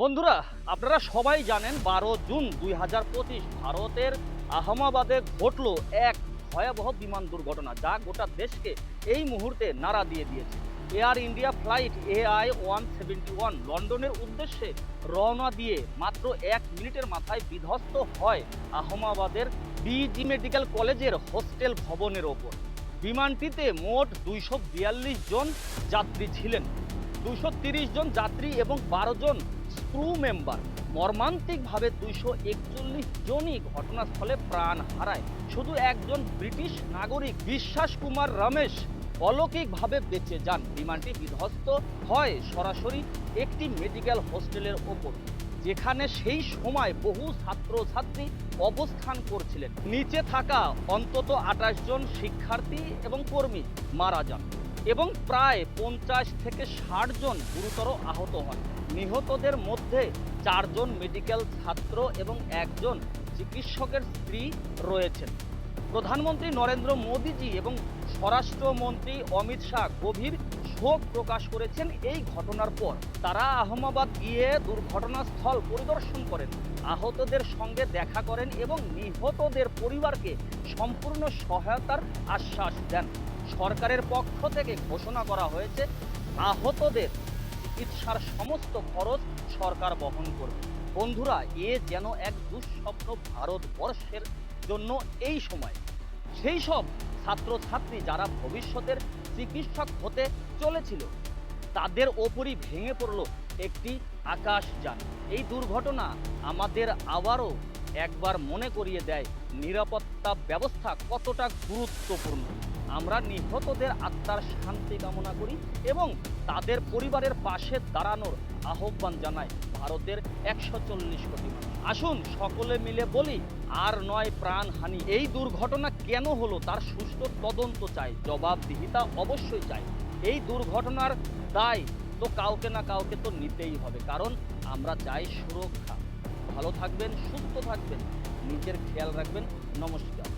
বন্ধুরা, আপনারা সবাই জানেন বারো জুন দুই হাজার পঁচিশ ভারতের আহমাবাদে ঘটলো এক ভয়াবহ বিমান দুর্ঘটনা যা গোটা দেশকে এই মুহূর্তে নাড়া দিয়ে দিয়েছে। Air India flight AI one seventy one লন্ডনের উদ্দেশ্যে রওনা দিয়ে মাত্র এক মিনিটের মাথায় বিধ্বস্ত হয় আহমাবাদের বিজি মেডিকেল কলেজের হোস্টেল ভবনের ওপর। বিমানটিতে মোট দুইশো বিয়াল্লিশ জন যাত্রী ছিলেন। দুশো জন যাত্রী এবং বারো জন ক্রু মেম্বার। মর্মান্তিকভাবে দুইশো একচল্লিশ জনই ঘটনাস্থলে প্রাণ হারায়। শুধু একজন ব্রিটিশ নাগরিক বিশ্বাস কুমার রমেশ অলৌকিকভাবে বেঁচে যান। বিমানটি বিধ্বস্ত হয় সরাসরি একটি মেডিকেল হোস্টেলের ওপর, যেখানে সেই সময় বহু ছাত্রছাত্রী অবস্থান করছিলেন। নিচে থাকা অন্তত আঠাশ জন শিক্ষার্থী এবং কর্মী মারা যান। এবং প্রায় পঞ্চাশ থেকে ষাট জন গুরুতর আহত হন। নিহতদের মধ্যে চারজন মেডিকেল ছাত্র এবং একজন চিকিৎসকের স্ত্রী রয়েছেন। প্রধানমন্ত্রী নরেন্দ্র মোদীজি এবং স্বরাষ্ট্রমন্ত্রী অমিত শাহ গভীর শোক প্রকাশ করেছেন এই ঘটনার পর। তারা আহমেদাবাদ গিয়ে দুর্ঘটনাস্থল পরিদর্শন করেন। আহতদের সঙ্গে দেখা করেন এবং নিহতদের পরিবারকে সম্পূর্ণ সহায়তার আশ্বাস দেন। সরকারের পক্ষ থেকে ঘোষণা করা হয়েছে, আহতদের চিকিৎসার সমস্ত খরচ সরকার বহন করবে। বন্ধুরা, এ যেন এক দুঃস্বপ্ন ভারতবর্ষের জন্য এই সময় সেই সব ছাত্রছাত্রী যারা ভবিষ্যতের চিকিৎসক হতে চলেছিল, তাদের ওপরই ভেঙে পড়ল একটি আকাশযান। এই দুর্ঘটনা আমাদের আবারও একবার মনে করিয়ে দেয় নিরাপত্তা ব্যবস্থা কতটা গুরুত্বপূর্ণ। আমরা নিহতদের আত্মার শান্তি কামনা করি এবং তাদের পরিবারের পাশে দাঁড়ানোর আহ্বান জানাই ভারতের একশো চল্লিশ কোটি আসুন সকলে মিলে বলি, আর নয় প্রাণহানি। এই দুর্ঘটনা কেন হলো? তার সুষ্ঠু তদন্ত চাই, জবাবদিহিতা অবশ্যই চাই। এই দুর্ঘটনার দায় তো কাউকে না কাউকে তো নিতেই হবে, কারণ আমরা চাই সুরক্ষা। ভালো থাকবেন, সুস্থ থাকবেন, নিজের খেয়াল রাখবেন। নমস্কার।